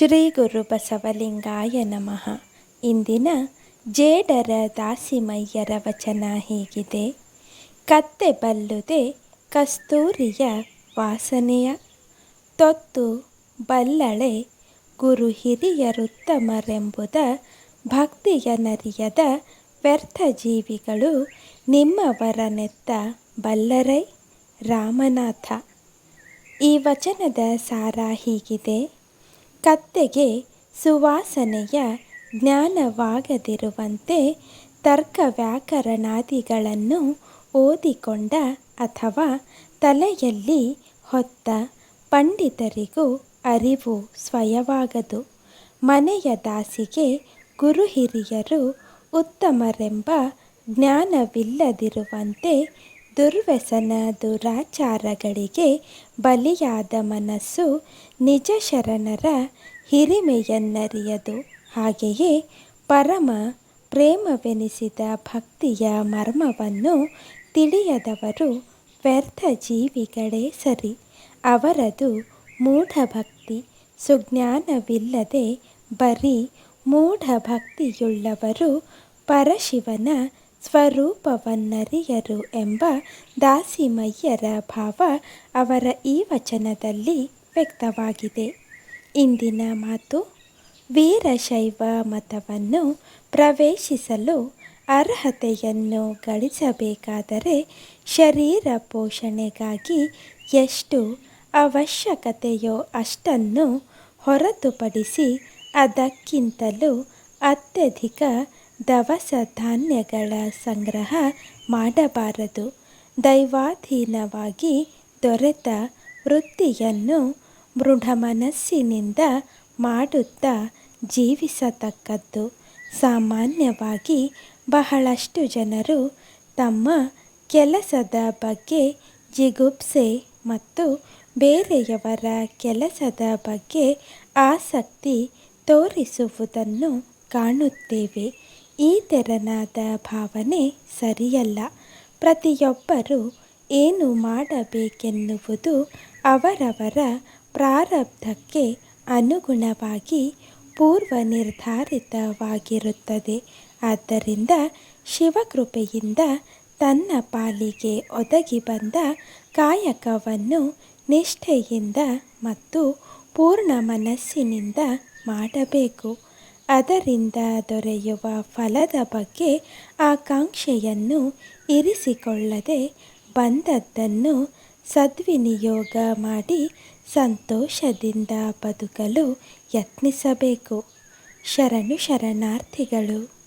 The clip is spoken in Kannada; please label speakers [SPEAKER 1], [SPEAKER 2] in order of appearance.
[SPEAKER 1] ಶ್ರೀ ಗುರು ಬಸವಲಿಂಗಾಯ ನಮಃ. ಇಂದಿನ ಜೇಡರ ದಾಸಿಮಯ್ಯರ ವಚನ ಹೀಗಿದೆ. ಕತ್ತೆ ಬಲ್ಲುದೆ ಕಸ್ತೂರಿಯ ವಾಸನೆಯ. ತೊತ್ತು ಬಲ್ಲಳೆ ಗುರು ಹಿರಿಯರುತ್ತಮರೆಂಬುದ ಭಕ್ತಿಯ ನರಿಯದ ವ್ಯರ್ಥ ಜೀವಿಗಳು ನಿಮ್ಮವರನೆತ್ತ ಬಲ್ಲರೈ ರಾಮನಾಥ. ಈ ವಚನದ ಸಾರ ಹೀಗಿದೆ. ಕತ್ತೆಗೆ ಸುವಾಸನೆಯ ಜ್ಞಾನವಾಗದಿರುವಂತೆ ತರ್ಕ ವ್ಯಾಕರಣಾದಿಗಳನ್ನು ಓದಿಕೊಂಡ ಅಥವಾ ತಲೆಯಲ್ಲಿ ಹೊತ್ತ ಪಂಡಿತರಿಗೂ ಅರಿವು ಸ್ವಯವಾಗದು. ಮನೆಯ ದಾಸಿಗೆ ಗುರು ಹಿರಿಯರು ಉತ್ತಮರೆಂಬ ಜ್ಞಾನವಿಲ್ಲದಿರುವಂತೆ ದುರ್ವ್ಯಸನ ದುರಾಚಾರಗಳಿಗೆ ಬಲಿಯಾದ ಮನಸ್ಸು ನಿಜ ಶರಣರ ಹಿರಿಮೆಯನ್ನರಿಯದು. ಹಾಗೆಯೇ ಪರಮ ಪ್ರೇಮವೆನಿಸಿದ ಭಕ್ತಿಯ ಮರ್ಮವನ್ನು ತಿಳಿಯದವರು ವ್ಯರ್ಥ ಜೀವಿಗಳೇ ಸರಿ. ಅವರದು ಮೂಢಭಕ್ತಿ ಸುಜ್ಞಾನವಿಲ್ಲದೆ ಬರೀ ಮೂಢಭಕ್ತಿಯುಳ್ಳವರು ಪರಶಿವನ ಸ್ವರೂಪವನ್ನರಿಯರು ಎಂಬ ದಾಸಿಮಯ್ಯರ ಭಾವ ಅವರ ಈ ವಚನದಲ್ಲಿ ವ್ಯಕ್ತವಾಗಿದೆ. ಇಂದಿನ ಮಾತು ವೀರಶೈವ ಮತವನ್ನು ಪ್ರವೇಶಿಸಲು ಅರ್ಹತೆಯನ್ನು ಗಳಿಸಬೇಕಾದರೆ ಶರೀರ ಪೋಷಣೆಗಾಗಿ ಎಷ್ಟು ಅವಶ್ಯಕತೆಯೋ ಅಷ್ಟನ್ನು ಹೊರತುಪಡಿಸಿ ಅದಕ್ಕಿಂತಲೂ ಅತ್ಯಧಿಕ ದವಸ ಧಾನ್ಯಗಳ ಸಂಗ್ರಹ ಮಾಡಬಾರದು. ದೈವಾಧೀನವಾಗಿ ದೊರೆತ ವೃತ್ತಿಯನ್ನು ಮೃಢಮನಸ್ಸಿನಿಂದ ಮಾಡುತ್ತಾ ಜೀವಿಸತಕ್ಕದ್ದು. ಸಾಮಾನ್ಯವಾಗಿ ಬಹಳಷ್ಟು ಜನರು ತಮ್ಮ ಕೆಲಸದ ಬಗ್ಗೆ ಜಿಗುಪ್ಸೆ ಮತ್ತು ಬೇರೆಯವರ ಕೆಲಸದ ಬಗ್ಗೆ ಆಸಕ್ತಿ ತೋರಿಸುವುದನ್ನು ಕಾಣುತ್ತೇವೆ. ಈ ತೆರನಾದ ಭಾವನೆ ಸರಿಯಲ್ಲ. ಪ್ರತಿಯೊಬ್ಬರೂ ಏನು ಮಾಡಬೇಕೆನ್ನುವುದು ಅವರವರ ಪ್ರಾರಬ್ಧಕ್ಕೆ ಅನುಗುಣವಾಗಿ ಪೂರ್ವ ನಿರ್ಧಾರಿತವಾಗಿರುತ್ತದೆ ಆದ್ದರಿಂದ ಶಿವಕೃಪೆಯಿಂದ ತನ್ನ ಪಾಲಿಗೆ ಒದಗಿ ಬಂದ ಕಾಯಕವನ್ನು ನಿಷ್ಠೆಯಿಂದ ಮತ್ತು ಪೂರ್ಣ ಮನಸ್ಸಿನಿಂದ ಮಾಡಬೇಕು. ಅದರಿಂದ ದೊರೆಯುವ ಫಲದ ಬಗ್ಗೆ ಆಕಾಂಕ್ಷೆಯನ್ನು ಇರಿಸಿಕೊಳ್ಳದೆ ಬಂದದ್ದನ್ನು ಸದ್ವಿನಿಯೋಗ ಮಾಡಿ ಸಂತೋಷದಿಂದ ಬದುಕಲು ಯತ್ನಿಸಬೇಕು. ಶರಣು ಶರಣಾರ್ಥಿಗಳು.